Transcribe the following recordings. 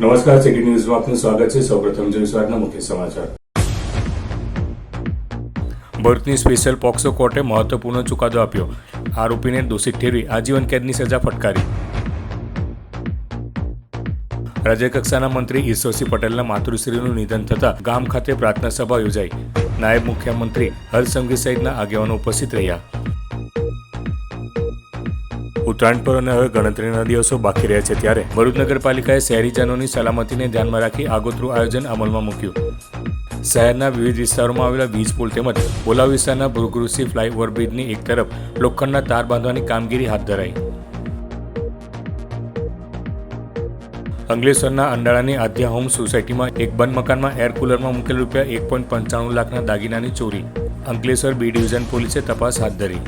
નમસ્કાર સિટી ન્યૂઝમાં આપનું સ્વાગત છે. સૌપ્રથમ જોઈશું મુખ્ય સમાચાર. ભરૂચની સ્પેશિયલ પોક્સો કોર્ટે મહત્વપૂર્ણ ચુકાદો આપ્યો. આરોપીને દોષિત ઠેરવી આજીવન કેદની સજા ફટકારી. રાજ્યકક્ષાના મંત્રી ઈશ્વરસિંહ પટેલના માતૃશ્રીનું નિધન થતાં ગામ ખાતે પ્રાર્થના સભા યોજાઈ. નાયબ મુખ્યમંત્રી હર્ષસંઘવી સહિતના આગેવાનો ઉપસ્થિત રહ્યા. ઉત્તરાયણ પર અને હવે ગણતરીના દિવસો બાકી રહ્યા છે ત્યારે ભરૂચ નગરપાલિકાએ શહેરીજનોની સલામતીને ધ્યાનમાં રાખી આગોતરું આયોજન અમલમાં મૂક્યું. શહેરના વિવિધ વિસ્તારોમાં આવેલા વીજ પુલ તેમજ બોલાવ વિસ્તારના ભૃગૃષિ ફ્લાયઓવર બ્રિજની એક તરફ લોખંડના તાર બાંધવાની કામગીરી હાથ ધરાઈ. અંકલેશ્વરના અંડાળાની આધ્યા હોમ સોસાયટીમાં એક બંધ મકાનમાં એર કુલરમાં મૂકેલ રૂપિયા એક પોઈન્ટ પંચાણું લાખના દાગીનાની ચોરી. અંકલેશ્વર બી ડિવિઝન પોલીસે તપાસ હાથ ધરી.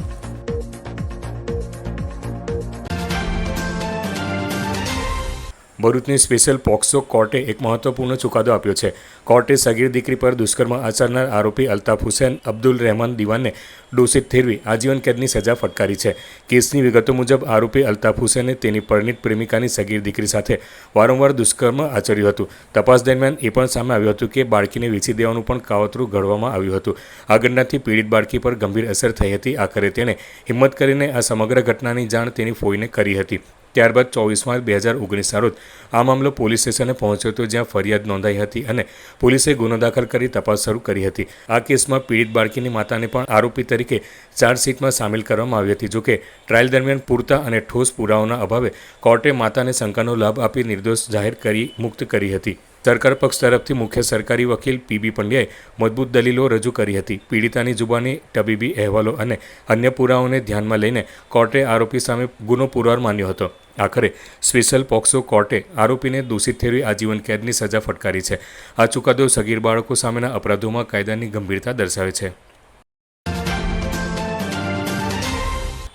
ભરૂચની સ્પેશિયલ પોક્સો કોર્ટે એક મહત્વપૂર્ણ ચુકાદો આપ્યો છે. કોર્ટે સગીર દીકરી પર દુષ્કર્મ આચરનાર આરોપી અલ્તાફ હુસેન, અબ્દુલ રહેમાન દિવાનને દોષિત ઠેરવી આજીવન કેદની સજા ફટકારી છે. કેસની વિગતો મુજબ આરોપી અલ્તાફ હુસેને તેની પરિણીત પ્રેમિકાની સગીર દીકરી સાથે વારંવાર દુષ્કર્મ આચર્યું હતું. તપાસ દરમિયાન એ પણ સામે આવ્યું હતું કે બાળકીને વેચી દેવાનું પણ કાવતરું ઘડવામાં આવ્યું હતું. આ ઘટનાથી પીડિત બાળકી પર ગંભીર અસર થઈ હતી. આખરે તેણે હિંમત કરીને આ સમગ્ર ઘટનાની જાણ તેની ફોઈને કરી હતી. ત્યારબાદ ચોવીસ માર્ચ બે હજાર ઓગણીસના રોજ આ મામલો પોલીસ સ્ટેશને પહોંચ્યો હતો જ્યાં ફરિયાદ નોંધાઈ હતી અને પોલીસે ગુનો દાખલ કરી તપાસ શરૂ કરી હતી. આ કેસમાં પીડિત બાળકીની માતાને પણ આરોપી તરીકે ચાર્જશીટમાં સામેલ કરવામાં આવી હતી. જોકે ટ્રાયલ દરમિયાન પૂરતા અને ઠોસ પુરાવાના અભાવે કોર્ટે માતાને શંકાનો લાભ આપી નિર્દોષ જાહેર કરી મુક્ત કરી હતી. સરકાર પક્ષ તરફથી મુખ્ય સરકારી વકીલ પીબી પંડ્યાએ મજબૂત દલીલો રજૂ કરી હતી. પીડિતાની જુબાની, તબીબી અહેવાલો અને અન્ય પુરાવાઓને ધ્યાનમાં લઈને કોર્ટે આરોપી સામે ગુનો પુરવાર માન્યો હતો. આખરે સ્પેશિયલ પોક્સો કોર્ટે આરોપીને દોષિત ઠેરવી આજીવન કેદની સજા ફટકારી છે. આ ચુકાદો સગીર બાળકો સામેના અપરાધોમાં કાયદાની ગંભીરતા દર્શાવે છે.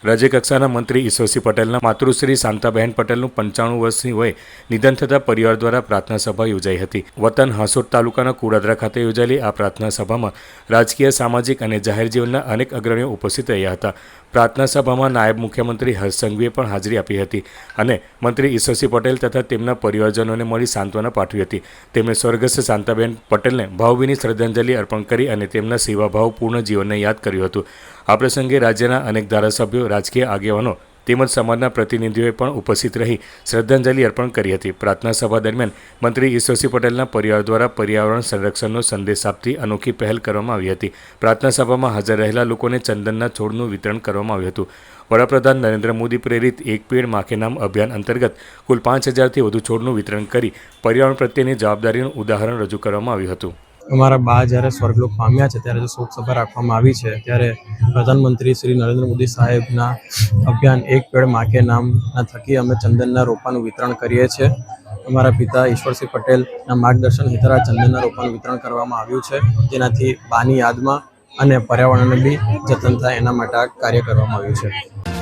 રાજ્યકક્ષાના મંત્રી ઈશ્વરસિંહ પટેલના માતૃશ્રી શાંતાબહેન પટેલનું પંચાણું વર્ષની વય નિધન થતાં પરિવાર દ્વારા પ્રાર્થના સભા યોજાઈ હતી. વતન હાંસોદ તાલુકાના કુડાદરા ખાતે યોજાયેલી આ પ્રાર્થના સભામાં રાજકીય, સામાજિક અને જાહેર જીવનના અનેક અગ્રણીઓ ઉપસ્થિત રહ્યા હતા. પ્રાર્થના સભામાં નાયબ મુખ્યમંત્રી હર્ષ સંઘવીએ પણ હાજરી આપી હતી અને મંત્રી ઈશ્વરસિંહ પટેલ તથા તેમના પરિવારજનોને મળી સાંત્વના પાઠવી હતી. તેમણે સ્વર્ગસ્થ શાંતાબેન પટેલને ભાવભીની શ્રદ્ધાંજલિ અર્પણ કરી અને તેમના સેવાભાવપૂર્ણ જીવનને યાદ કર્યું હતું. આ પ્રસંગે રાજ્યના અનેક ધારાસભ્યો રાજકીય આગેવાનો તેમજ સમાજના પ્રતિનિધિઓએ પણ ઉપસ્થિત રહી શ્રદ્ધાંજલિ અર્પણ કરી હતી. પ્રાર્થના સભા દરમિયાન મંત્રી ઈશ્વરસિંહ પટેલના પરિવાર દ્વારા પર્યાવરણ સંરક્ષણનો સંદેશ આપતી અનોખી પહેલ કરવામાં આવી હતી. પ્રાર્થના સભામાં હાજર રહેલા લોકોને ચંદનના છોડનું વિતરણ કરવામાં આવ્યું હતું. વડાપ્રધાન નરેન્દ્ર મોદી પ્રેરિત એક પેડ માખે નામ અભિયાન અંતર્ગત કુલ પાંચ હજારથી વધુ છોડનું વિતરણ કરી પર્યાવરણ પ્રત્યેની જવાબદારીનું ઉદાહરણ રજૂ કરવામાં આવ્યું હતું. અમારા બા જ્યારે સ્વર્ગલોક પામ્યા છે, ત્યારે જે શોક સભા રાખવામાં આવી છે, ત્યારે પ્રધાનમંત્રી શ્રી નરેન્દ્ર મોદી સાહેબના અભિયાન એક પેડ માકે નામના થકી અમે ચંદનના રોપાનું વિતરણ કરીએ છીએ. અમારા પિતા ઈશ્વરસિંહ પટેલના માર્ગદર્શન હેઠળ ચંદનના રોપાનું વિતરણ કરવામાં આવ્યું છે. જેનાથી બાની યાદમાં અને પર્યાવરણને બી જતન થાય એના માટે આ કાર્ય કરવામાં આવ્યું છે.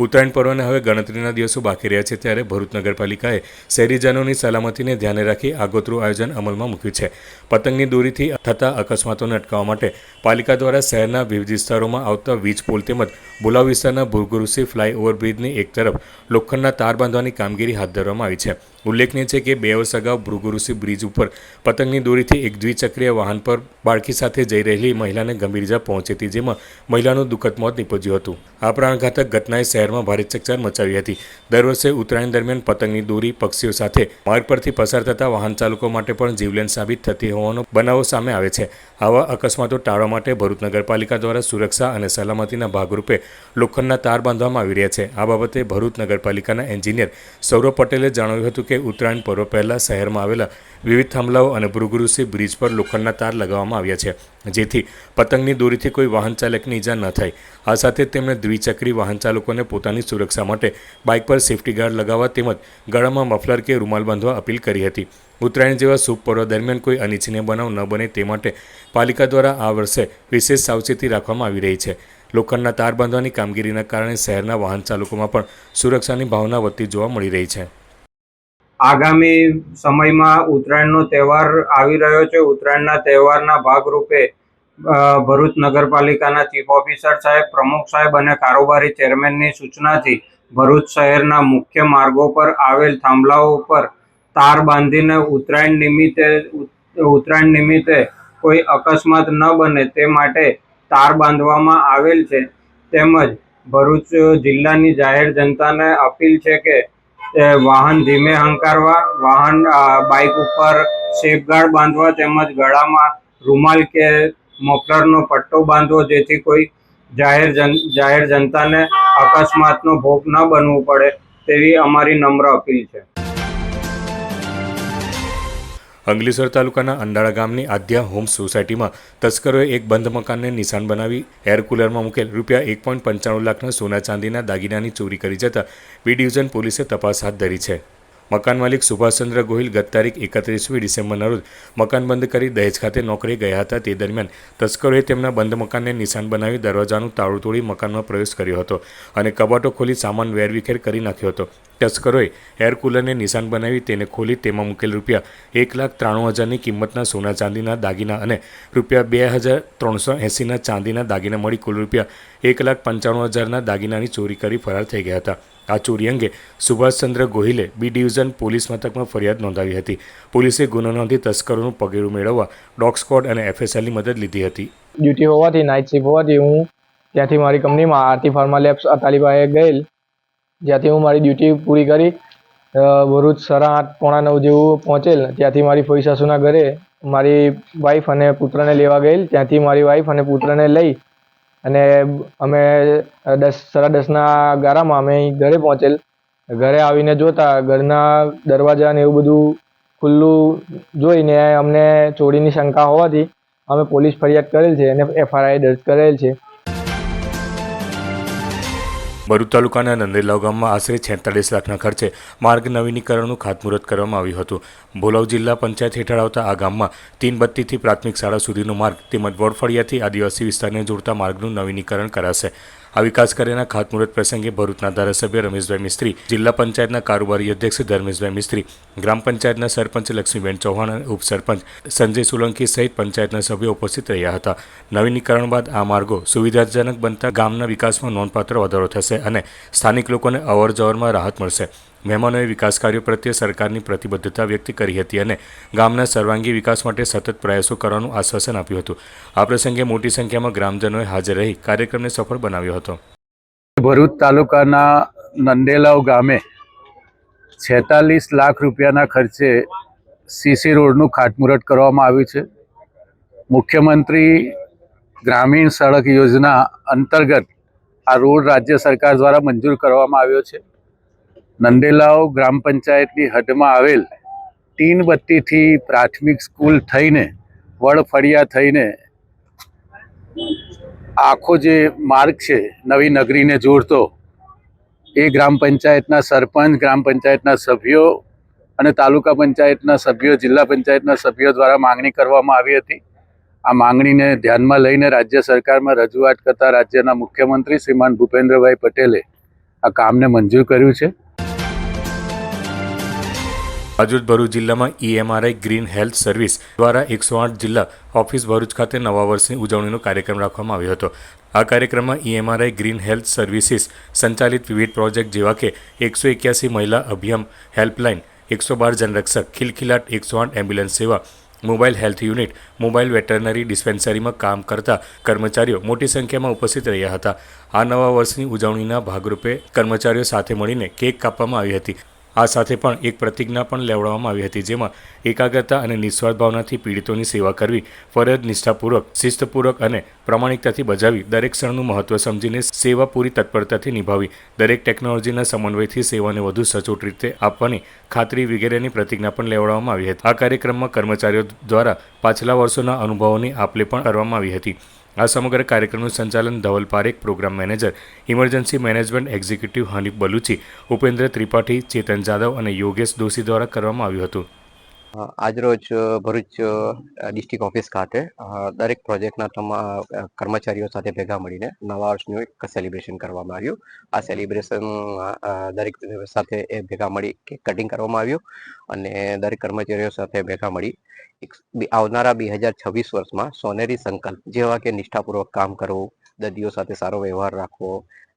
ઉત્તરાયણ પર્વને હવે ગણતરીના દિવસો બાકી રહ્યા છે ત્યારે ભરૂચ નગરપાલિકાએ શહેરીજનોની સલામતીને ધ્યાને રાખી આગોતરું આયોજન અમલમાં મૂક્યું છે. પતંગની દોરીથી થતા અકસ્માતોને અટકાવવા માટે પાલિકા દ્વારા શહેરના વિવિધ વિસ્તારોમાં આવતા વીજ પુલ તેમજ બોલાવ વિસ્તારના ભૂગુરુસી ફ્લાયઓવર બ્રિજની એક તરફ લોખંડના તાર બાંધવાની કામગીરી હાથ ધરવામાં આવી છે. ઉલ્લેખનીય છે કે બે વર્ષ અગાઉ ભૃગુરુસી બ્રિજ ઉપર પતંગની દોરીથી એક દ્વિચક્રીય વાહન પર બાળકી સાથે જઈ રહેલી મહિલાને ગંભીર ઇજા પહોંચી હતી, જેમાં મહિલાનું દુઃખદ મોત નીપજ્યું હતું. આ પ્રાણઘાતક ઘટનાએ શહેરમાં ભારે ચકચાર મચાવી હતી. દર વર્ષે ઉત્તરાયણ દરમિયાન પતંગની દોરી પક્ષીઓ સાથે માર્ગ પરથી પસાર થતા વાહન ચાલકો માટે પણ જીવલેણ સાબિત થતી હોવાનો બનાવો સામે આવે છે. આવા અકસ્માતો ટાળવા માટે ભરૂચ નગરપાલિકા દ્વારા સુરક્ષા અને સલામતીના ભાગરૂપે લોખંડના તાર બાંધવામાં આવી રહ્યા છે. આ બાબતે ભરૂચ નગરપાલિકાના એન્જિનિયર સૌરભ પટેલે જણાવ્યું હતું કે ઉત્તરાયણ પર્વ પહેલાં શહેરમાં આવેલા વિવિધ થાંભલાઓ અને ભૃગુરુસિંહ બ્રિજ પર લોખંડના તાર લગાવવામાં આવ્યા છે, જેથી પતંગની દોરીથી કોઈ વાહન ચાલકની ઈજા ન થાય. આ સાથે તેમણે દ્વિચક્રી વાહન ચાલકોને પોતાની સુરક્ષા માટે બાઇક પર સેફટી ગાર્ડ લગાવવા તેમજ ગળામાં મફલર કે રૂમાલ બાંધવા અપીલ કરી હતી. ઉત્તરાયણ જેવા શુભ પર્વ દરમિયાન કોઈ અનિચ્છનીય બનાવ ન બને તે માટે પાલિકા દ્વારા આ વર્ષે વિશેષ સાવચેતી રાખવામાં આવી રહી છે. લોખંડના તાર બાંધવાની કામગીરીના કારણે શહેરના વાહન ચાલકોમાં પણ સુરક્ષાની ભાવના વધતી જોવા મળી રહી છે. આગામી સમયમાં ઉત્તરાયણનો તહેવાર આવી રહ્યો છે. ઉત્તરાયણના તહેવારના ભાગરૂપે ભરૂચ નગરપાલિકાના ચીફ ઓફિસર સાહેબ, પ્રમુખ સાહેબ અને કારોબારી ચેરમેનની સૂચનાથી ભરૂચ શહેરના મુખ્ય માર્ગો પર આવેલ થાંભલાઓ પર તાર બાંધીને ઉત્તરાયણ નિમિત્તે ઉત્તરાયણ નિમિત્તે કોઈ અકસ્માત ન બને તે માટે તાર બાંધવામાં આવેલ છે. તેમજ ભરૂચ જિલ્લાની જાહેર જનતાને અપીલ છે કે વાહન ધીમે હંકારવા, વાહન બાઇક ઉપર સેફગાર્ડ બાંધવા તેમજ ગળામાં રૂમાલ કે મફલરનો પટ્ટો બાંધવો જેથી કોઈ જાહેર જન, જાહેર જનતાને અકસ્માતનો ભોગ ન બનવું પડે તેવી અમારી નમ્ર અપીલ છે. અંગલીસર તાલુકાના અંડાળા ગામની આદ્યા હોમ સોસાયટીમાં તસ્કરોએ એક બંધ મકાનને નિશાન બનાવી એર કુલરમાં મૂકેલ રૂપિયા એક પોઈન્ટ પંચાણું લાખના સોના ચાંદીના દાગીનાની ચોરી કરી જતા બી ડિવિઝન પોલીસે તપાસ હાથ ધરી છે. મકાન માલિક સુભાષચંદ્ર ગોહિલ ગત તારીખ એકત્રીસમી ડિસેમ્બરના રોજ મકાન બંધ કરી દહેજ ખાતે નોકરી ગયા હતા. તે દરમિયાન તસ્કરોએ તેમના બંધ મકાનને નિશાન બનાવી દરવાજાનું તાળું તોડી મકાનમાં પ્રવેશ કર્યો હતો અને કબાટો ખોલી સામાન વેરવિખેર કરી નાખ્યો હતો. તસ્કરોએ એર કુલરને નિશાન બનાવી તેને ખોલી તેમાં મૂકેલ રૂપિયા એક લાખ ત્રાણું હજારની કિંમતના સોના ચાંદીના દાગીના અને રૂપિયા બે હજાર ત્રણસો એંસીના ચાંદીના દાગીના મળી કુલ રૂપિયા એક લાખ પંચાણું હજારના દાગીનાની ચોરી કરી ફરાર થઈ ગયા હતા. આ ચોરી અંગે સુભાષચંદ્ર ગોહિલે બી ડિવિઝન પોલીસ મથકમાં ફરિયાદ નોંધાવી હતી. પોલીસે ગુનો નોંધી તસ્કરોનું પગેરું મેળવવા ડોગ સ્કોડ અને એફએસએલની મદદ લીધી હતી. ડ્યુટી હોવાથી, નાઇટ શિફ્ટ હોવાથી હું ત્યાંથી મારી કંપનીમાં આરતી ફાર્મા લેબ્સ અતાલીબાએ ગયેલ. જ્યાંથી હું મારી ડ્યુટી પૂરી કરી ભરૂચ સાડા આઠ પોણા નવ જેવું પહોંચેલ. ત્યાંથી મારી ફોઈ સાસુના ઘરે મારી વાઈફ અને પુત્રને લેવા ગયેલ. ત્યાંથી મારી વાઈફ અને પુત્રને લઈ અને અમે દસ, સાડા દસના ગારામાં અમે ઘરે પહોંચેલ. ઘરે આવીને જોતા, ઘરના દરવાજા ને એવું બધું ખુલ્લું જોઈને અમને ચોરીની શંકા હોવાથી અમે પોલીસ ફરિયાદ કરેલ છે અને એફઆરઆઈ દર્જ કરેલ છે. ભરૂચ તાલુકાના નંદેલાવ ગામમાં આશરે છેતાલીસ લાખના ખર્ચે માર્ગ નવીનીકરણનું ખાતમુહૂર્ત કરવામાં આવ્યું હતું. ભોલાવ જિલ્લા પંચાયત હેઠળ આવતા આ ગામમાં તીન બત્તીથી પ્રાથમિક શાળા સુધીનો માર્ગ તેમજ વડફળિયાથી આદિવાસી વિસ્તારને જોડતા માર્ગનું નવીનીકરણ કરાશે. આ વિકાસ કાર્યના ખાતમુહૂર્ત પ્રસંગે ભરૂચના ધારાસભ્ય રમેશભાઈ મિસ્ત્રી, જિલ્લા પંચાયતના કારોબારી અધ્યક્ષ ધર્મેશભાઈ મિસ્ત્રી, ગ્રામ પંચાયતના સરપંચ લક્ષ્મીબેન ચૌહાણ અને ઉપસરપંચ સંજય સોલંકી સહિત પંચાયતના સભ્યો ઉપસ્થિત રહ્યા હતા. નવીનીકરણ બાદ આ માર્ગો સુવિધાજનક બનતા ગામના વિકાસમાં નોંધપાત્ર વધારો થશે અને સ્થાનિક લોકોને અવર જવરમાં રાહત મળશે. મહેમાનોએ વિકાસ કાર્યો પ્રત્યે સરકારની પ્રતિબદ્ધતા વ્યક્ત કરી હતી અને ગામના સર્વાંગી વિકાસ માટે સતત પ્રયાસો કરવાનું આશ્વાસન આપ્યું હતું. આ પ્રસંગે મોટી સંખ્યામાં ગ્રામજનોએ હાજર રહી કાર્યક્રમને સફળ બનાવ્યો હતો. ભરૂચ તાલુકાના નંદેલાવ ગામે છેતાલીસ લાખ રૂપિયાના ખર્ચે સીસી રોડનું ખાટમુરટ કરવામાં આવ્યું છે. મુખ્યમંત્રી ગ્રામીણ સડક યોજના અંતર્ગત આ રોડ રાજ્ય સરકાર દ્વારા મંજૂર કરવામાં આવ્યો છે. નંદેલાવ ગ્રામ પંચાયતની હદમાં આવેલ તીનબત્તીથી પ્રાથમિક સ્કૂલ થઈને વડફળિયા થઈને આખો જે માર્ગ છે, નવી નગરીને જોડતો, એ ગ્રામ પંચાયતના સરપંચ, ગ્રામ પંચાયતના સભ્યો અને તાલુકા પંચાયતના સભ્યો, જિલ્લા પંચાયતના સભ્યો દ્વારા માંગણી કરવામાં આવી હતી. આ માંગણીને ધ્યાનમાં લઈને રાજ્ય સરકારમાં રજૂઆત કરતા રાજ્યના મુખ્યમંત્રી શ્રીમાન ભૂપેન્દ્રભાઈ પટેલે આ કામને મંજૂર કર્યું છે. આજરોજ ભરૂચ જિલ્લામાં ઈએમઆરઆઈ ગ્રીન હેલ્થ સર્વિસ દ્વારા એકસો આઠ જિલ્લા ઓફિસ ભરૂચ ખાતે નવા વર્ષની ઉજવણીનો કાર્યક્રમ રાખવામાં આવ્યો હતો. આ કાર્યક્રમમાં ઈએમઆરઆઈ ગ્રીન હેલ્થ સર્વિસીસ સંચાલિત વિવિધ પ્રોજેક્ટ જેવા કે એકસો એક્યાસી મહિલા અભિયમ હેલ્પલાઇન, એકસો બાર જનરક્ષક, ખિલખિલાટ, એકસો આઠ એમ્બ્યુલન્સ સેવા mobile health unit mobile veterinary ડિસ્પેન્સરીમાં કામ કરતા કર્મચારીઓ મોટી સંખ્યામાં ઉપસ્થિત રહ્યા હતા. આ નવા વર્ષની ઉજવણીના ભાગરૂપે કર્મચારીઓ સાથે મળીને કેક કાપવામાં આવી હતી. આ સાથે પણ એક પ્રતિજ્ઞા પણ લેવડાવવામાં આવી હતી, જેમાં એકાગ્રતા અને નિસ્વાર્થ ભાવનાથી પીડિતોની સેવા કરવી, ફરજ નિષ્ઠાપૂર્વક, શિસ્તપૂર્વક અને પ્રામાણિકતાથી બજાવી દરેક ક્ષણનું મહત્વ સમજીને સેવા પૂરી તત્પરતાથી નિભાવી દરેક ટેકનોલોજીના સમન્વયથી સેવાને વધુ સચોટ રીતે આપવાની ખાતરી વગેરેની પ્રતિજ્ઞા પણ લેવડાવવામાં આવી હતી. આ કાર્યક્રમમાં કર્મચારીઓ દ્વારા પાછલા વર્ષોના અનુભવોની આપલે પણ કરવામાં આવી હતી. આ સમગ્ર કાર્યક્રમનું સંચાલન Dhaval Parekh, programme manager, emergency management executive Hanif Baluchi, Upendra Tripathi, Chetan Jadav અને યોગેશ દોશી દ્વારા કરવામાં આવ્યું હતું. આજરોજ ભરૂચ ડિસ્ટ્રિક્ટ ઓફિસ ખાતે દરેક પ્રોજેક્ટના કર્મચારીઓ સાથે ભેગા મળીને નવા વર્ષનું એક સેલિબ્રેશન કરવામાં આવ્યું. આ સેલિબ્રેશન દરેક સાથે એ ભેગા મળી કેક કટિંગ કરવામાં આવ્યું અને દરેક કર્મચારીઓ સાથે ભેગા મળી આવનારા બે હજાર છવ્વીસ વર્ષમાં સોનેરી સંકલ્પ જેવા કે નિષ્ઠાપૂર્વક કામ કરવું દર્દીઓ સાથે સારો વ્યવહાર રાખવો,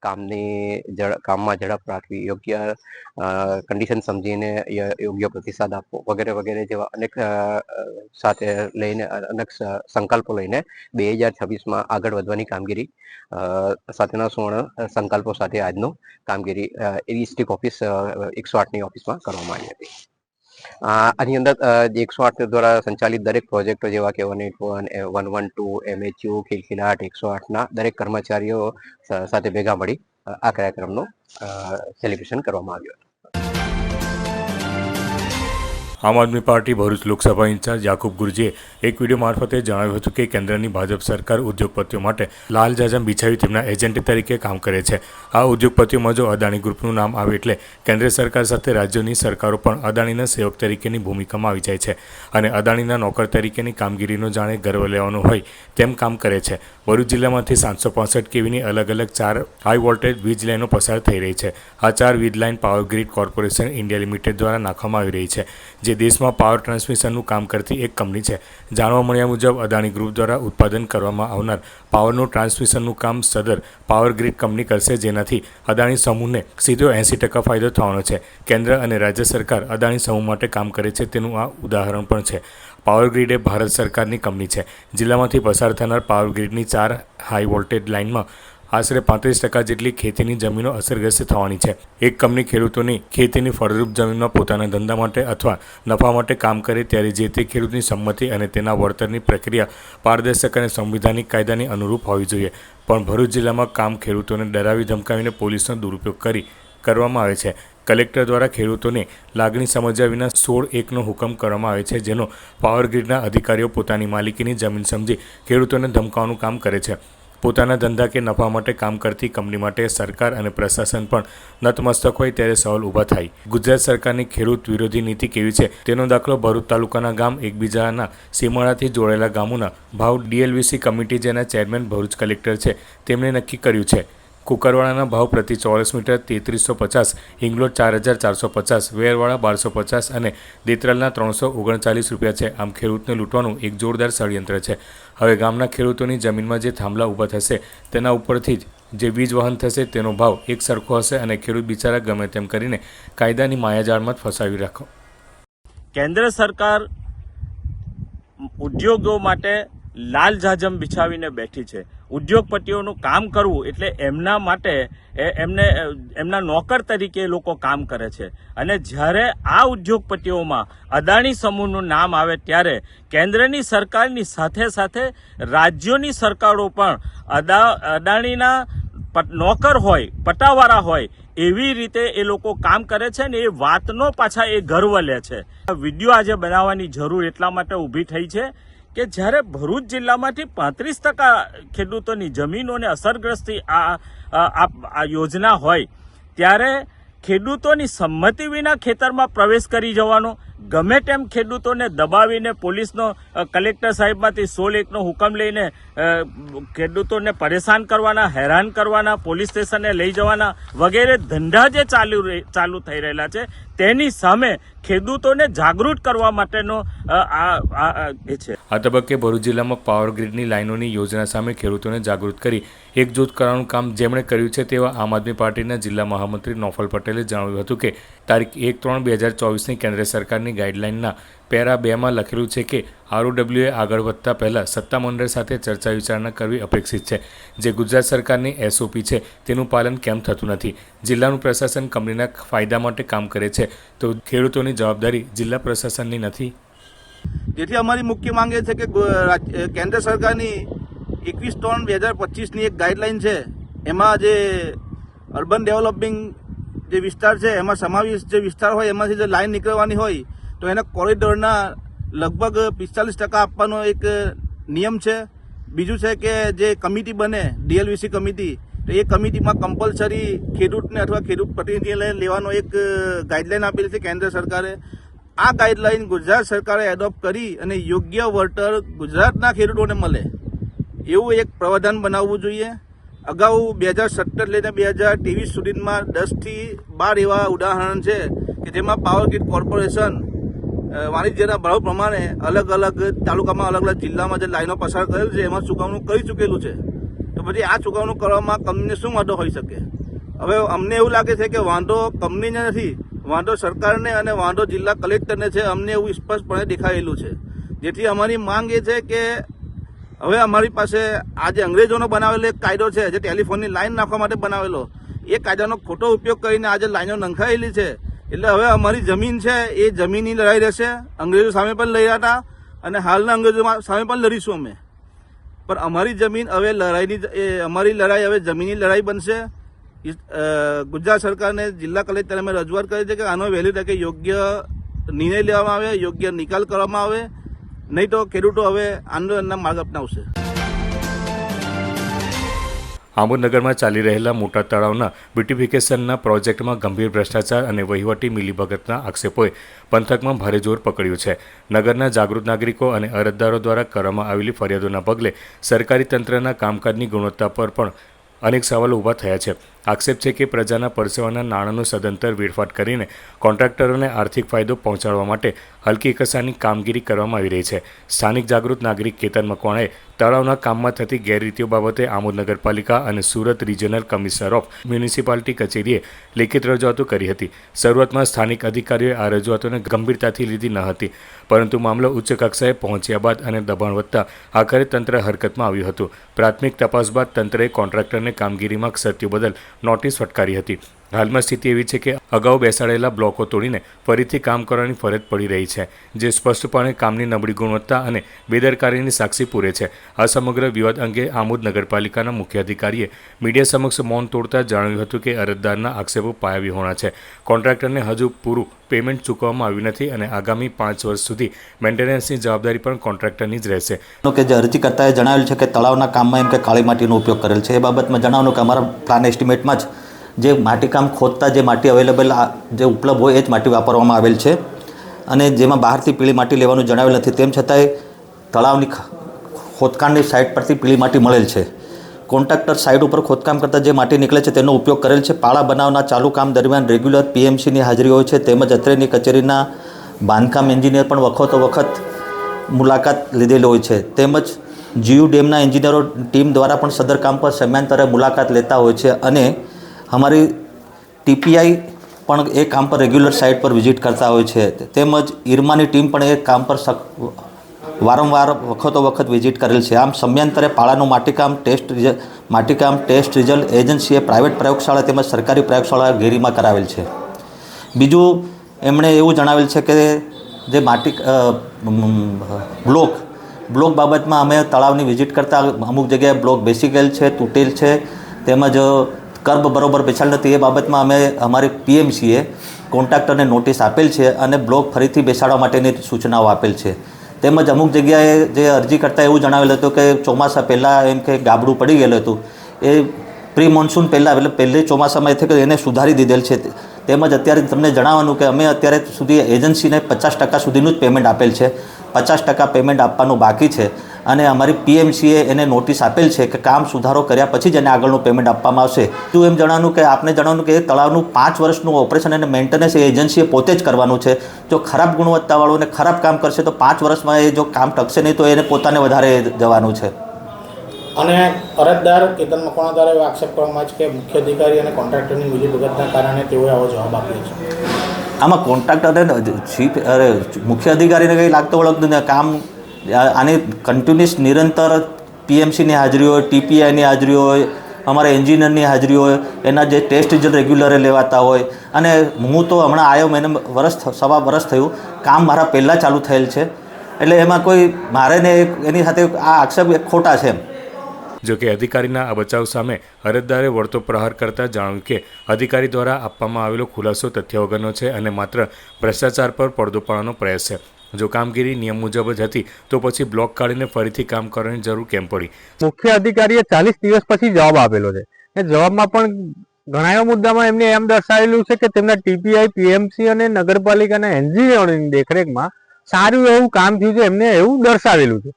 કામની કામમાં ઝડપ રાખવી, યોગ્ય કન્ડિશન સમજીને યોગ્ય પ્રતિસાદ આપવો, વગેરે વગેરે જેવા અનેક સાથે લઈને અનેક સંકલ્પો લઈને બે હજાર છવ્વીસમાં આગળ વધવાની કામગીરી સાથેના સુવર્ણ સંકલ્પો સાથે આજનો કામગીરી એ ડિસ્ટ્રિક્ટ ઓફિસ એકસો આઠની ઓફિસમાં કરવામાં આવી હતી. આની અંદર એકસો આઠ દ્વારા સંચાલિત દરેક પ્રોજેક્ટો જેવા કે one eight one one one two MHU Khilkhilat એકસો આઠના દરેક કર્મચારીઓ સાથે ભેગા મળી આ કાર્યક્રમનું સેલિબ્રેશન કરવામાં આવ્યું હતું. આમ આદમી પાર્ટી ભરૂચ લોકસભા ઇન્ચાર્જ યાકુબ ગુરજીએ એક વીડિયો મારફતે જણાવ્યું હતું કે કેન્દ્રની ભાજપ સરકાર ઉદ્યોગપતિઓ માટે લાલ જાજમ બિછાવી તેમના એજન્ટ તરીકે કામ કરે છે. આ ઉદ્યોગપતિઓમાં જો અદાણી ગ્રુપનું નામ આવે એટલે કેન્દ્ર સરકાર સાથે રાજ્યોની સરકારો પણ અદાણીના સેવક તરીકેની ભૂમિકામાં આવી જાય છે અને અદાણીના નોકર તરીકેની કામગીરીનો જાણે ગર્વ લેવાનો હોય તેમ કામ કરે છે. ભરૂચ જિલ્લામાંથી સાતસો પાસઠ કેવીની અલગ અલગ ચાર હાઈ વોલ્ટેજ વીજ લાઇનો પસાર થઈ રહી છે. આ ચાર વીજ line power grid corporation India limited દ્વારા નાખવામાં આવી રહી છે. જે દેશમાં પાવર ટ્રાન્સમિશનનું કામ કરતી એક કંપની છે. જાણવા મળ્યા મુજબ અદાણી ગ્રુપ દ્વારા ઉત્પાદન કરવામાં આવનાર પાવરનું ટ્રાન્સમિશનનું કામ સદર પાવર ગ્રીડ કંપની કરશે જેનાથી અદાણી સમૂહને સીધો એંસી ટકા ફાયદો થવાનો છે. કેન્દ્ર અને રાજ્ય સરકાર અદાણી સમૂહ માટે કામ કરે છે તેનું આ ઉદાહરણ પણ છે. પાવર ગ્રીડ એ ભારત સરકારની કંપની છે. જિલ્લામાંથી પસાર થનાર પાવર ગ્રીડની ચાર હાઈ વોલ્ટેજ લાઇનમાં આશરે પાંત્રીસ ટકા જેટલી ખેતીની જમીનો અસરગ્રસ્ત થવાની છે. એક કંપની ખેડૂતોની ખેતીની ફળદ્રુપ જમીનમાં પોતાના ધંધા માટે અથવા નફા માટે કામ કરે ત્યારે જે તે ખેડૂતની સંમતિ અને તેના વળતરની પ્રક્રિયા પારદર્શક અને સંવિધાનિક કાયદાની અનુરૂપ હોવી જોઈએ. પણ ભરૂચ જિલ્લામાં કામ ખેડૂતોને ડરાવી ધમકાવીને પોલીસનો દુરુપયોગ કરી કરવામાં આવે છે. કલેક્ટર દ્વારા ખેડૂતોને લાગણી સમજ્યા વિના સોળ એકનો હુકમ કરવામાં આવે છે, જેનો પાવર ગ્રીડના અધિકારીઓ પોતાની માલિકીની જમીન સમજી ખેડૂતોને ધમકાવવાનું કામ કરે છે. પોતાના ધંધા કે નફા માટે કામ કરતી કંપની માટે સરકાર અને પ્રશાસન પણ નતમસ્તક હોય ત્યારે સવાલ ઊભા થાય. ગુજરાત સરકારની ખેડૂત વિરોધી નીતિ કેવી છે? તેનો દાખલો ભરૂચ તાલુકાના ગામ એકબીજાના સીમાડાથી જોડેલા ગામોના ભાવ ડીએલવીસી કમિટી જેના ચેરમેન ભરૂચ કલેક્ટર છે. તેમણે નક્કી કર્યું છે કુકરવાડાના ભાવ પ્રતિ ચોરસ મીટર તેત્રીસો પચાસ, હિંગલોટ ચાર હજાર ચારસો પચાસ, વેરવાળા બારસો પચાસ અને દેતરાલના ત્રણસો ઓગણચાલીસ રૂપિયા છે. આમ ખેડૂતને લૂંટવાનું એક જોરદાર ષડયંત્ર છે. હવે ગામના ખેડૂતોની જમીનમાં જે થાંભલા ઊભા થશે તેના ઉપરથી જ જે વીજ વહન થશે તેનો ભાવ એક સરખો હશે અને ખેડૂત બિચારા ગમે તેમ કરીને કાયદાની માયાજાળમાં જ ફસાવી રાખો. કેન્દ્ર સરકાર ઉદ્યોગો માટે લાલ જાજમ બિછાવીને બેઠી છે. ઉદ્યોગપતિઓનું કામ કરવું એટલે એમના માટે એમને, એમના નોકર તરીકે એ લોકો કામ કરે છે. અને જ્યારે આ ઉદ્યોગપતિઓમાં અદાણી સમૂહનું નામ આવે ત્યારે કેન્દ્રની સરકારની સાથે સાથે રાજ્યોની સરકારો પણ અદા, અદાણીના નોકર હોય, પટાવાળા હોય, એવી રીતે એ લોકો કામ કરે છે ને એ વાતનો પાછા એ ગર્વ લે છે. વીડિયો આજે બનાવવાની જરૂર એટલા માટે ઊભી થઈ છે કે જ્યારે ભરૂચ જિલ્લામાંથી પાંત્રીસ ટકા ખેડૂતોની જમીનોને અસરગ્રસ્ત આ યોજના હોય, ત્યારે ખેડૂતોની સંમતિ વિના ખેતરમાં પ્રવેશ કરી જવાનો ગમે તેમ ખેડૂતોને દબાવીને પોલીસનો કલેક્ટર સાહેબમાંથી સોલ એકનો હુકમ લઈને ખેડૂતોને પરેશાન કરવાના, હેરાન કરવાના, પોલીસ સ્ટેશને લઈ જવાના વગેરે ધંધા જે ચાલુ ચાલુ થઈ રહેલા છે, તેની સામે ખેડૂતોને જાગૃત કરવા માટેનો આ એ છે. આ તબક્કે ભરૂચ જિલ્લામાં પાવર ગ્રીડની લાઇનોની યોજના સામે ખેડૂતોને જાગૃત કરી એકજૂથ કરવાનું કામ જેમણે કર્યું છે તેવા આમ આદમી પાર્ટીના જિલ્લા મહામંત્રી નોફલ પટેલે જણાવ્યું હતું કે તારીખ એક ત્રણ બે હજાર ચોવીસની કેન્દ્ર સરકારની ગાઈડલાઇનના પેરા બેમાં લખેલું છે કે આરઓડબ્લ્યુએ આગળ વધતા પહેલાં સત્તામંડળ સાથે ચર્ચા વિચારણા કરવી અપેક્ષિત છે. જે ગુજરાત સરકારની એસઓપી છે, તેનું પાલન કેમ થતું નથી? જિલ્લાનું પ્રશાસન કંપનીના ફાયદા માટે કામ કરે છે. તો ખેડૂતોની જવાબદારી જિલ્લા પ્રશાસનની નથી? જેથી અમારી મુખ્ય માંગ એ છે કે કેન્દ્ર સરકારની એકવીસ ત્રણ બે હજાર પચીસની એક ગાઈડલાઇન છે. એમાં જે અર્બન ડેવલપિંગ જે વિસ્તાર છે, એમાં સમાવેશ જે વિસ્તાર હોય, એમાંથી જે લાઈન નીકળવાની હોય તો એને કોરિડોરના લગભગ પિસ્તાલીસ ટકા આપવાનો એક નિયમ છે. બીજું છે કે જે કમિટી બને, ડીએલવીસી કમિટી, તો એ કમિટીમાં કમ્પલસરી ખેડૂતને અથવા ખેડૂત પ્રતિનિધિને લેવાનો એક ગાઈડલાઈન આપેલી છે કેન્દ્ર સરકારે. આ ગાઈડલાઈન ગુજરાત સરકારે એડોપ્ટ કરી અને યોગ્ય વળતર ગુજરાતના ખેડૂતોને મળે. એવું એક પ્રાવધાન બનાવવું જોઈએ. અગાઉ બે હજાર સત્તર લઈને બે હજાર ત્રેવીસ સુધીમાં દસથી બાર એવા ઉદાહરણ છે કે જેમાં પાવર ગ્રીડ કોર્પોરેશન વાણિજ્યના ભાવ પ્રમાણે અલગ અલગ તાલુકામાં અલગ અલગ જિલ્લામાં જે લાઈનો પસાર કરેલ છે, એમાં ચુકવણું કરી ચૂકેલું છે. તો પછી આ ચુકવણું કરવામાં કંપનીને શું વાંધો હોઈ શકે? હવે અમને એવું લાગે છે કે વાંધો કંપનીને નથી, વાંધો સરકારને અને વાંધો જિલ્લા કલેક્ટરને છે, અમને એવું સ્પષ્ટપણે દેખાયેલું છે. જેથી અમારી માંગ એ છે કે હવે અમારી પાસે આ જે અંગ્રેજોનો બનાવેલો એક કાયદો છે, જે ટેલિફોનની લાઈન નાખવા માટે બનાવેલો. એ કાયદાનો ખોટો ઉપયોગ કરીને આજે લાઈનો નંખાયેલી છે. એટલે હવે અમારી જમીન છે, એ જમીનની લડાઈ રહેશે. અંગ્રેજો સામે પણ લડ્યા હતા અને હાલના અંગ્રેજો સામે પણ લડીશું અમે. પણ અમારી જમીન હવે લડાઈની અમારી લડાઈ હવે જમીનની લડાઈ બનશે. ગુજરાત સરકારને જિલ્લા કલેક્ટર અમે રજૂઆત કરી છે કે આનો વહેલી તકે યોગ્ય નિર્ણય લેવામાં આવે, યોગ્ય નિકાલ કરવામાં આવે. નહીં તો ખેડૂતો હવે આંદોલનના માર્ગ અપનાવશે. આંબુનગરમાં ચાલી રહેલા મોટા તળાવના બ્યુટિફિકેશનના પ્રોજેક્ટમાં ગંભીર ભ્રષ્ટાચાર અને વહીવટી મિલીભગતના આક્ષેપોએ પંથકમાં ભારે જોર પકડ્યું છે. નગરના જાગૃત નાગરિકો અને અરજદારો દ્વારા કરવામાં આવેલી ફરિયાદોના પગલે સરકારી તંત્રના કામકાજની ગુણવત્તા પર પણ અનેક સવાલો ઊભા થયા છે. આક્ષેપ છે કે પ્રજાના પરસેવાના નાણાંનું સદંતર વેડફાટ કરીને કોન્ટ્રાક્ટરોને આર્થિક ફાયદો પહોંચાડવા માટે હલકી કસાની કામગીરી કરવામાં આવી રહી છે. સ્થાનિક જાગૃત નાગરિક કેતન મકવાણાએ તળાવના કામમાં થતી ગેરરીતિઓ બાબતે આમોદ નગરપાલિકા અને Surat regional commissioner of municipality કચેરીએ લેખિત રજૂઆતો કરી હતી. શરૂઆતમાં સ્થાનિક અધિકારીઓએ આ રજૂઆતોને ગંભીરતાથી લીધી ન હતી, પરંતુ મામલો ઉચ્ચ કક્ષાએ પહોંચ્યા બાદ અને દબાણ વધતા આખરે તંત્ર હરકતમાં આવ્યું હતું. પ્રાથમિક તપાસ બાદ તંત્રએ કોન્ટ્રાક્ટરને કામગીરીમાં ક્ષતિઓ બદલ નોટિસ ફટકારી હતી. હાલમાં સ્થિતિ એવી છે કે અગાઉ બેસાડેલા બ્લોકો તોડીને ફરીથી કામ કરવાની ફરજ પડી રહી છે, જે સ્પષ્ટપણે કામની નબળી ગુણવત્તા અને બેદરકારીની સાક્ષી પૂરે છે. આ સમગ્ર વિવાદ અંગે આમોદ નગરપાલિકાના મુખ્ય અધિકારીએ મીડિયા સમક્ષ મૌન તોડતા જણાવ્યું હતું કે અરજદારના આક્ષેપો પાયાવિહોણા છે. કોન્ટ્રાક્ટરને હજુ પૂરું પેમેન્ટ ચૂકવવામાં આવ્યું નથી અને આગામી પાંચ વર્ષ સુધી મેન્ટેનન્સની જવાબદારી પણ કોન્ટ્રાક્ટરની જ રહેશે. કે જે અરજીકર્તાએ જણાવેલ છે કે તળાવના કામમાં એમ કે કાળી માટીનો ઉપયોગ કરેલ છે. એ બાબતમાં જણાવવાનું કે અમારા પ્લાન એસ્ટિમેટમાં જ જે માટીકામ ખોદતા જે માટી અવેલેબલ જે ઉપલબ્ધ હોય એ જ માટી વાપરવામાં આવેલ છે. અને જેમાં બહારથી પીળી માટી લેવાનું જણાવેલ નથી, તેમ છતાંય તળાવની ખોદકામની સાઇટ પરથી પીળી માટી મળેલ છે. કોન્ટ્રાક્ટર સાઇટ ઉપર ખોદકામ કરતાં જે માટી નીકળે છે તેનો ઉપયોગ કરેલ છે. પાળા બનાવના ચાલુ કામ દરમિયાન રેગ્યુલર પીએમસીની હાજરી હોય છે, તેમજ અત્રેની કચેરીના બાંધકામ એન્જિનિયર પણ વખતો વખત મુલાકાત લીધેલી હોય છે. તેમજ જીયુ ડેમના એન્જિનિયરો ટીમ દ્વારા પણ સદર કામ પર સમયાંતરે મુલાકાત લેતા હોય છે અને અમારી ટીપીઆઈ પણ એ કામ પર રેગ્યુલર સાઇટ પર વિઝિટ કરતા હોય છે. તેમજ ઇરમાની ટીમ પણ એ કામ પર વારંવાર વખતો વખત વિઝિટ કરેલ છે. આમ સમયાંતરે પાળાનું માટીકામ ટેસ્ટ રિઝલ્ટ માટીકામ ટેસ્ટ રિઝલ્ટ એજન્સીએ પ્રાઇવેટ પ્રયોગશાળા તેમજ સરકારી પ્રયોગશાળા ગેરીમાં કરાવેલ છે. બીજું એમણે એવું જણાવેલ છે કે જે માટી બ્લોક બ્લોક બાબતમાં અમે તળાવની વિઝિટ કરતાં અમુક જગ્યાએ બ્લોક બેસી ગયેલ છે, તૂટેલ છે. તેમજ કર્બ બરોબર બેસાડ નથી, એ બાબતમાં અમે અમારી પીએમસીએ કોન્ટ્રાક્ટરને નોટિસ આપેલ છે અને બ્લોક ફરીથી બેસાડવા માટેની સૂચનાઓ આપેલ છે. તેમજ અમુક જગ્યાએ જે અરજી કરતાં એવું જણાવેલ હતું કે ચોમાસા પહેલાં એમ કે ગાબડું પડી ગયેલું હતું, એ પ્રી મોન્સૂન પહેલાં, એટલે પહેલે ચોમાસામાં એ એને સુધારી દીધેલ છે. તેમજ અત્યારે તમને જણાવવાનું કે અમે અત્યારે સુધી એજન્સીને પચાસ ટકા સુધીનું જ પેમેન્ટ આપેલ છે. પચાસ ટકા પેમેન્ટ આપવાનું બાકી છે. અને અમારી પીએમસીએ એને નોટિસ આપેલ છે કે કામ સુધારો કર્યા પછી જ એને આગળનું પેમેન્ટ આપવામાં આવશે. તું એમ જણાવવાનું કે આપને જણાવવાનું કે એ તળાવનું પાંચ વર્ષનું ઓપરેશન અને મેન્ટેનન્સ એ એજન્સીએ પોતે જ કરવાનું છે. જો ખરાબ ગુણવત્તાવાળું અને ખરાબ કામ કરશે તો પાંચ વર્ષમાં એ જો કામ ટકશે નહીં તો એને પોતાને વધારે જવાનું છે. અને અરજદાર કેતન મકવાણા દ્વારા એવો આક્ષેપ કરવામાં છે કે મુખ્ય અધિકારી અને કોન્ટ્રાક્ટરની મિલીભગતના કારણે તેઓએ આવો જવાબ આપ્યો છે. આમાં કોન્ટ્રાક્ટર ચીફ અરે મુખ્ય અધિકારીને કંઈ લાગતો વળગતું ને કામ આની કન્ટિન્યુઅસ નિરંતર પીએમસીની હાજરી હોય ટીપીઆઈની હાજરી હોય, અમારા એન્જિનિયરની હાજરી હોય, એના જે ટેસ્ટ રિઝલ્ટ રેગ્યુલરે લેવાતા હોય. અને હું તો હમણાં આવ્યો મને વરસ સવા વરસ થયું, કામ મારા પહેલાં ચાલુ થયેલ છે. એટલે એમાં કોઈ મારે ને એની સાથે આ આક્ષેપ ખોટા છે એમ. જો કે અધિકારીના આ બચાવ સામે અરજદારે વળતો પ્રહાર કરતા જણાવ્યું કે અધિકારી દ્વારા આપવામાં આવેલો ખુલાસો તથ્ય વગરનો છે અને માત્ર ભ્રષ્ટાચાર પર પડદો પાડવાનો પ્રયાસ છે. જો કામગીરી નિયમ મુજબ જ હતી, તો પછી બ્લોક કાઢીને ફરીથી કામ કરવાની જરૂર કેમ પડી? મુખ્ય અધિકારીએ ચાલીસ દિવસ પછી જવાબ આપેલો છે. એ જવાબમાં પણ ઘણા એવા મુદ્દામાં એમને એમ દર્શાવેલું છે કે તેમના ટીપીઆઈ, પીએમસી અને નગરપાલિકાના એન્જિનિયરોની દેખરેખમાં સારું એવું કામ થયું છે એમને એવું દર્શાવેલું છે.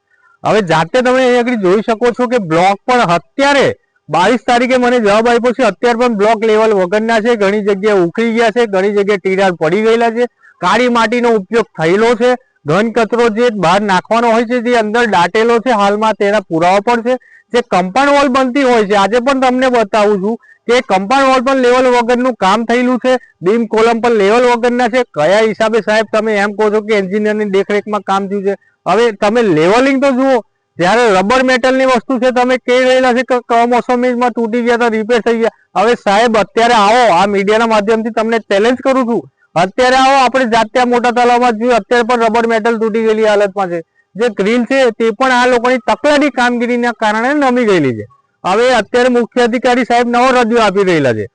હવે જાતે તમે અહીં આગળ જોઈ શકો છો કે બ્લોક પણ અત્યારે બાવીસ તારીખે મને જવાબ આપ્યો છે, અત્યારે પણ બ્લોક લેવલ વગરના છે, ઘણી જગ્યાએ ઉખડી ગયા છે, ઘણી જગ્યાએ તિરાડ પડી ગયેલા છે. કાળી માટીનો ઉપયોગ થયેલો છે. ઘન કચરો જે બહાર નાખવાનો હોય છે, જે અંદર દાટેલો છે, હાલમાં તેના પુરાવા પણ છે. જે કમ્પાઉન્ડ વોલ બનતી હોય છે, આજે પણ તમને બતાવું છું કે કમ્પાઉન્ડ વોલ પણ લેવલ વગરનું કામ થયેલું છે. બીમ કોલમ પણ લેવલ વગરના છે. કયા હિસાબે સાહેબ તમે એમ કહો છો કે એન્જિનિયરની દેખરેખમાં કામ થયું છે? હવે તમે લેવલિંગ તો જુઓ, જ્યારે રબર મેટલની વસ્તુ છે, તમે કહી રહેલા છે કે કમોસમીમાં તૂટી ગયા તો રિપેર થઈ ગયા. હવે સાહેબ, અત્યારે આવો, આ મીડિયાના માધ્યમથી તમને ચેલેન્જ કરું છું. અત્યારે આવો, આપણે જાતે મોટા તળાવમાં જોયું અત્યારે પણ રબર મેટલ તૂટી ગયેલી હાલતમાં છે. જે ગ્રીલ છે, તે પણ આ લોકોની તકલાની કામગીરીના કારણે નમી ગયેલી છે. હવે અત્યારે મુખ્ય અધિકારી સાહેબ નવો રજૂ આપી રહેલા છે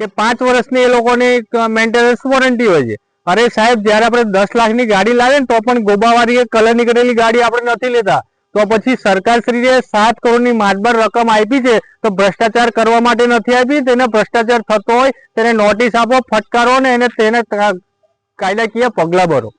કે પાંચ વર્ષની એ લોકોની મેન્ટેનન્સ વોરંટી હોય છે. અરે સાહેબ, જ્યારે આપણે દસ લાખની ગાડી લાવે ને, તો પણ ગોબાવાળી કે કલર નીકળેલી ગાડી આપણે નથી લેતા. તો પછી સરકારશ્રીએ સાત કરોડની માતબર રકમ આપી છે, તો ભ્રષ્ટાચાર કરવા માટે નથી આપી? તેને ભ્રષ્ટાચાર થતો હોય, તેને નોટિસ આપો, ફટકારો ને એને તેને કાયદાકીય પગલાં ભરો.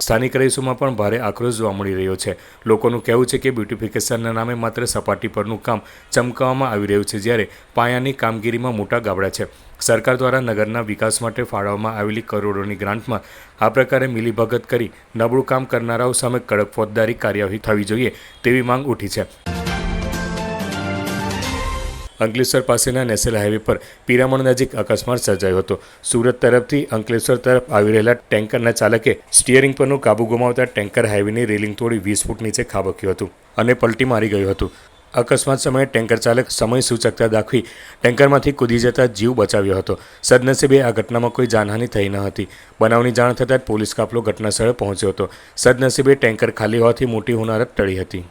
સ્થાનિક રહીશોમાં પણ ભારે આક્રોશ જોવા મળી રહ્યો છે. લોકોનું કહેવું છે કે બ્યુટિફિકેશનના નામે માત્ર સપાટી પરનું કામ ચમકાવવામાં આવી રહ્યું છે, જ્યારે પાયાની કામગીરીમાં મોટા ગાબડા છે. સરકાર દ્વારા નગરના વિકાસ માટે ફાળવવામાં આવેલી કરોડોની ગ્રાન્ટમાં આ પ્રકારે મિલીભગત કરી નબળું કામ કરનારાઓ સામે કડક ફોજદારી કાર્યવાહી થવી જોઈએ તેવી માંગ ઉઠી છે. અંકલેશ્વર પાસેના નેશનલ હાઈવે પર પિરામણ નજીક અકસ્માત સર્જાયો હતો. સુરત તરફથી અંકલેશ્વર તરફ આવી રહેલા ટેન્કરના ચાલકે સ્ટિયરિંગ પરનું કાબુ ગુમાવતા ટેન્કર હાઈવેની રેલિંગ તોડી વીસ ફૂટ નીચે ખાબક્યું હતું અને પલટી મારી ગયું હતું. અકસ્માત સમયે ટેન્કર ચાલક સમય સૂચકતા દાખવી ટેન્કરમાંથી કૂદી જતા જીવ બચાવ્યો હતો. સદનસીબે આ ઘટનામાં કોઈ જાનહાનિ થઈ ન હતી. બનાવની જાણ થતાં જ પોલીસ કાફલો ઘટનાસ્થળે પહોંચ્યો હતો. સદનસીબે ટેન્કર ખાલી હોવાથી મોટી હોનારત ટળી હતી.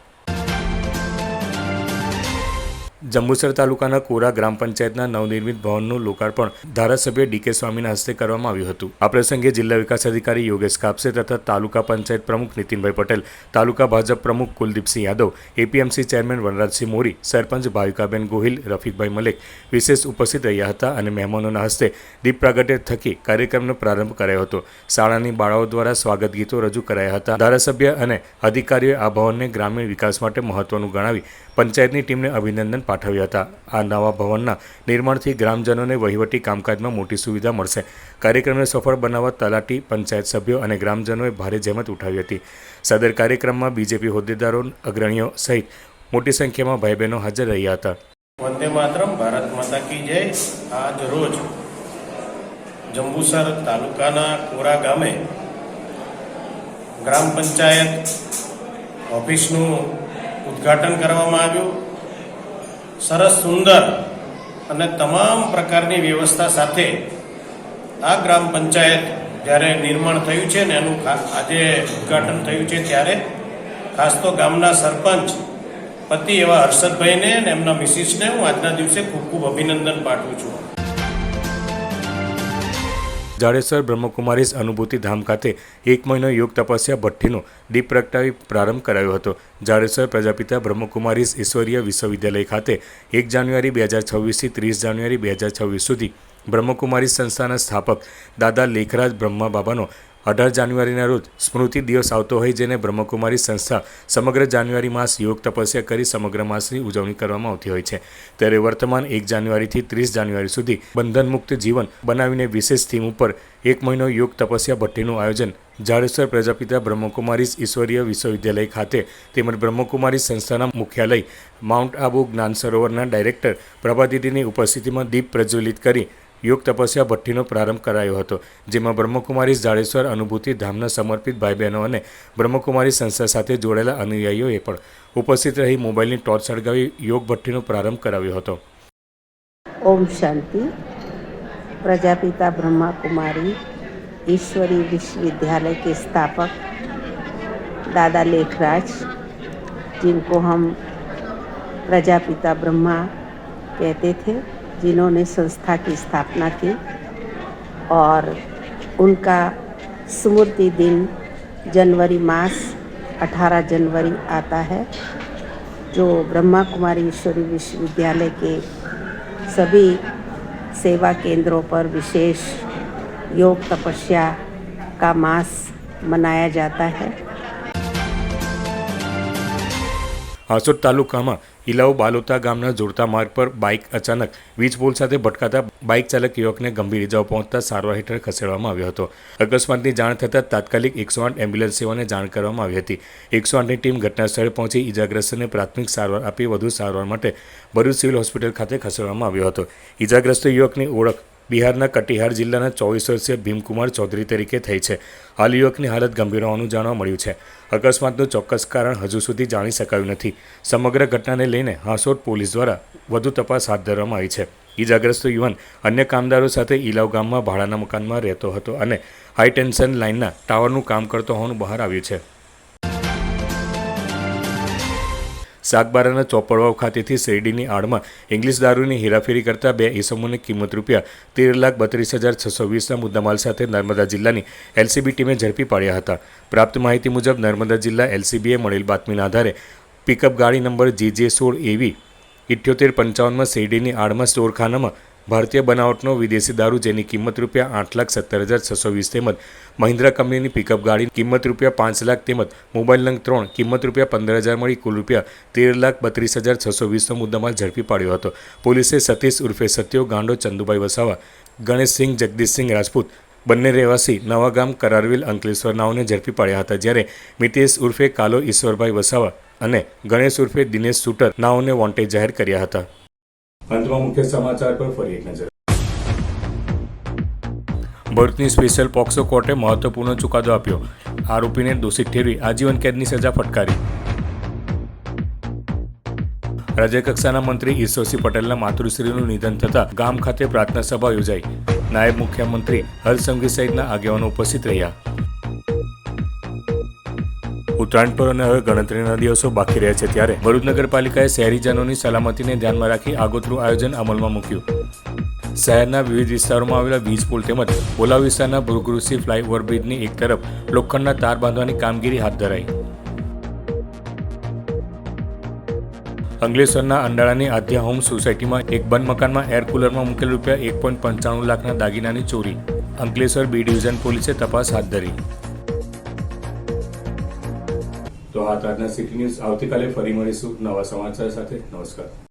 જંબુસર તાલુકાના કોરા ગ્રામ પંચાયતના નવનિર્મિત ભવનનું લોકાર્પણ ધારાસભ્ય ડીકે સ્વામીના હસ્તે કરવામાં આવ્યું હતું. આ પ્રસંગે જિલ્લા વિકાસ અધિકારી યોગેશ કાપસે તથા તાલુકા પંચાયત પ્રમુખ નીતિનભાઈ પટેલ, તાલુકા ભાજપ પ્રમુખ કુલદીપસિંહ યાદવ, એપીએમસી ચેરમેન વનરાજસિંહ મોરી, સરપંચ ભાવિકાબેન ગોહિલ, રફીકભાઈ મલેક વિશેષ ઉપસ્થિત રહ્યા હતા અને મહેમાનોના હસ્તે દીપ પ્રાગટ્ય થકી કાર્યક્રમનો પ્રારંભ કરાયો હતો. શાળાની બાળાઓ દ્વારા સ્વાગત ગીતો રજૂ કરાયા હતા. ધારાસભ્ય અને અધિકારીઓએ આ ભવનને ગ્રામીણ વિકાસ માટે મહત્વનું ગણાવી પંચાયતની ટીમને અભિનંદન પાઠવ્યા હતા. આ નવા ભવનના નિર્માણથી ગ્રામજનોને વહીવટી કામકાજમાં મોટી સુવિધા મળશે. કાર્યક્રમને સફળ બનાવવા તલાટી, પંચાયત સભ્યો અને ગ્રામજનોએ ભારે જહેમત ઉઠાવી હતી. સદર કાર્યક્રમમાં બીજેપી હોદ્દેદારો, અગ્રણીઓ સહિત મોટી સંખ્યામાં ભાઈ બહેનો હાજર રહ્યા હતા. વંદે માતરમ, ભારત માતા કી જય. આજ રોજ જંબુસર તાલુકાના કોરા ગામે ગ્રામ પંચાયત ઓફિસનું ઉદ્ઘાટન કરવામાં આવ્યું. સરસ સુંદર અને તમામ પ્રકારની વ્યવસ્થા સાથે આ ગ્રામ પંચાયત જ્યારે નિર્માણ થયું છે ને એનું આજે ઉદ્ઘાટન થયું છે ત્યારે, ખાસ તો ગામના સરપંચ પતિ એવા હર્ષદભાઈને અને એમના મિસિસને હું આજના દિવસે ખૂબ ખૂબ અભિનંદન પાઠવું છું. જાડેશ્વર બ્રહ્મકુમારીઝ અનુભૂતિ ધામ ખાતે એક મહિનો યોગ તપસ્યા ભઠ્ઠીનો દીપ પ્રગટાવી પ્રારંભ કરાયો હતો. જાડેશ્વર પ્રજાપિતા બ્રહ્મકુમારીઝ ઈશ્વરીય વિશ્વવિદ્યાલય ખાતે એક જાન્યુઆરી બે હજાર છવ્વીસથી ત્રીસ જાન્યુઆરી બે હજાર છવ્વીસ સુધી બ્રહ્મકુમારી સંસ્થાના સ્થાપક દાદા લેખરાજ બ્રહ્મા બાબાનો અઢાર જાન્યુઆરીના રોજ સ્મૃતિ દિવસ આવતો હોય જેને બ્રહ્મકુમારી સંસ્થા સમગ્ર જાન્યુઆરી માસ યોગ તપસ્યા કરી સમગ્ર માસની ઉજવણી કરવામાં આવતી હોય છે. ત્યારે વર્તમાન એક જાન્યુઆરીથી ત્રીસ જાન્યુઆરી સુધી બંધનમુક્ત જીવન બનાવીને વિશેષ થીમ ઉપર એક મહિનો યોગ તપસ્યા ભઠ્ઠીનું આયોજન જાડેશ્વર પ્રજાપિતા બ્રહ્મકુમારીઝ ઈશ્વરીય વિશ્વવિદ્યાલય ખાતે તેમજ બ્રહ્મકુમારી સંસ્થાના મુખ્યાલય માઉન્ટ આબુ જ્ઞાન સરોવરના ડાયરેક્ટર પ્રભાદીદીની ઉપસ્થિતિમાં દીપ પ્રજ્વલિત કરી યોગ તપસ્યા ભઠ્ઠીનો પ્રારંભ કરાયો હતો જેમાં બ્રહ્મકુમારી જાડેશ્વર અનુભૂતિ ધામના સમર્પિત ભાઈ બહેનો અને બ્રહ્મકુમારી સંસ્થા સાથે જોડાયેલા અનુયાયીઓએ પણ ઉપસ્થિત રહી મોબાઈલની ટોર્ચ સળગાવી યોગ ભઠ્ઠીનો પ્રારંભ કરાવ્યો હતો ओम शांति प्रजापिता ब्रह्मा कुमारी ईश्वरी विश्वविद्यालय के स्थापक दादा लेखराज जिनको हम प्रजापिता ब्रह्मा कहते थे जिन्होंने संस्था की स्थापना की और उनका स्मृति दिन जनवरी मास 18 जनवरी आता है जो ब्रह्मा कुमारी ईश्वरी विश्वविद्यालय के सभी सेवा केंद्रों पर विशेष योग तपस्या का मास मनाया जाता है હાસોદ તાલુકામાં ઇલાવ બાલોતા ગામના જોડતા માર્ગ પર બાઇક અચાનક વીજ પોલ સાથે ભટકાતા બાઇક ચાલક યુવકને ગંભીર ઇજાઓ પહોંચતા સારવાર હેઠળ ખસેડવામાં આવ્યો હતો. અકસ્માતની જાણ થતાં તાત્કાલિક એકસો આઠ એમ્બ્યુલન્સ સેવાને જાણ કરવામાં આવી હતી. એકસો આઠની ટીમ ઘટના સ્થળે પહોંચી ઇજાગ્રસ્તને પ્રાથમિક સારવાર આપી વધુ સારવાર માટે ભરૂચ સિવિલ હોસ્પિટલ ખાતે ખસેડવામાં આવ્યો હતો. ઇજાગ્રસ્ત યુવકની ઓળખ બિહારના કટિહાર જિલ્લાના ચોવીસ વર્ષીય ભીમકુમાર ચૌધરી તરીકે થઈ છે. હાલ યુવકની હાલત ગંભીર હોવાનું જાણવા મળ્યું છે. અકસ્માતનું ચોક્કસ કારણ હજુ સુધી જાણી શકાયું નથી. સમગ્ર ઘટનાને લઈને હાંસોટ પોલીસ દ્વારા વધુ તપાસ હાથ ધરવામાં આવી છે. ઈજાગ્રસ્ત યુવાન અન્ય કામદારો સાથે ઇલાવ ગામમાં ભાડાના મકાનમાં રહેતો હતો અને હાઈ ટેન્શન લાઇનના ટાવરનું કામ કરતો હોવાનું બહાર આવ્યું છે. શાકબારાના ચોપડવાવ ખાતેથી શેરડીની આડમાં ઇંગ્લિશ દારૂની હેરાફેરી કરતા બે ઇસમોની કિંમત રૂપિયા તેર લાખ બત્રીસ હજાર છસો વીસના મુદ્દામાલ સાથે નર્મદા જિલ્લાની એલસીબી ટીમે ઝડપી પાડ્યા હતા. પ્રાપ્ત માહિતી મુજબ, નર્મદા જિલ્લા એલસીબીએ મળેલ બાતમીના આધારે પિકઅપ ગાડી નંબર જી જે સોળ એવી ઇઠ્યોતેર પંચાવનમાં શેરડીની આડમાં સ્ટોરખાનામાં ભારતીય બનાવટનો વિદેશી દારૂ જેની કિંમત રૂપિયા આઠ લાખ સત્તર હજાર છસો વીસ તેમજ મહિન્દ્રા કંપનીની પિકઅપ ગાડી કિંમત રૂપિયા પાંચ લાખ તેમજ મોબાઈલ નંગ ત્રણ કિંમત રૂપિયા પંદર હજાર મળી કુલ રૂપિયા તેર લાખ બત્રીસ હજાર છસો વીસનો મુદ્દામાલ ઝડપી પાડ્યો હતો. પોલીસે સતીશ ઉર્ફે સત્યો, ગાંડો, ચંદુભાઈ વસાવા, ગણેશસિંહ, જગદીશસિંહ રાજપૂત બંને રહેવાસી નવાગામ કરારવીલ અંકલેશ્વર નાઓને ઝડપી પાડ્યા હતા. જ્યારે મિતેશ ઉર્ફે કાલો ઈશ્વરભાઈ વસાવા અને ગણેશ ઉર્ફે દિનેશ સુટર નાઓને વોન્ટેજ જાહેર કર્યા હતા. અંતમાં મુખ્ય સમાચાર પર ફરી એક નજર. ભરૂચની સ્પેશિયલ પોક્સો કોર્ટે મહત્વપૂર્ણ ચુકાદો આપ્યો. આરોપીને દોષિત ઠેરવી આજીવન કેદની સજા ફટકારી. રાજ્યકક્ષાના મંત્રી ઈશ્વરસિંહ પટેલના માતૃશ્રીનું નિધન થતાં ગામ ખાતે પ્રાર્થના સભા યોજાઈ. નાયબ મુખ્યમંત્રી હર્ષસંઘવી સહિતના આગેવાનો ઉપસ્થિત રહ્યા. ઉત્તરાયણ પર્વને હવે ગણતરીના દિવસો બાકી રહ્યા છે ત્યારે ભરૂચ નગરપાલિકાએ શહેરીજનોની સલામતીને ધ્યાનમાં રાખી આગોતરું આયોજન અમલમાં મૂક્યું. શહેરના વિવિધ વિસ્તારોમાં આવેલા વીજ પુલ તેમજ ઓલા વિસ્તારના ભૂગૃષિ ફ્લાયઓવર બ્રિજની એક તરફ લોખંડના તાર બાંધવાની કામગીરી હાથ ધરાઈ. અંકલેશ્વરના અંડાળાની આધ્યા હોમ સોસાયટીમાં એક બંધ મકાનમાં એર કુલરમાં મૂકેલ રૂપિયા એક પોઈન્ટ પંચાણું લાખના દાગીનાની ચોરી. અંકલેશ્વર બી ડિવિઝન પોલીસે તપાસ હાથ ધરી. તો આ આજના સિટી ન્યૂઝ આવતીકાલે ફરી મળીશું નવા સમાચાર સાથે. નમસ્કાર.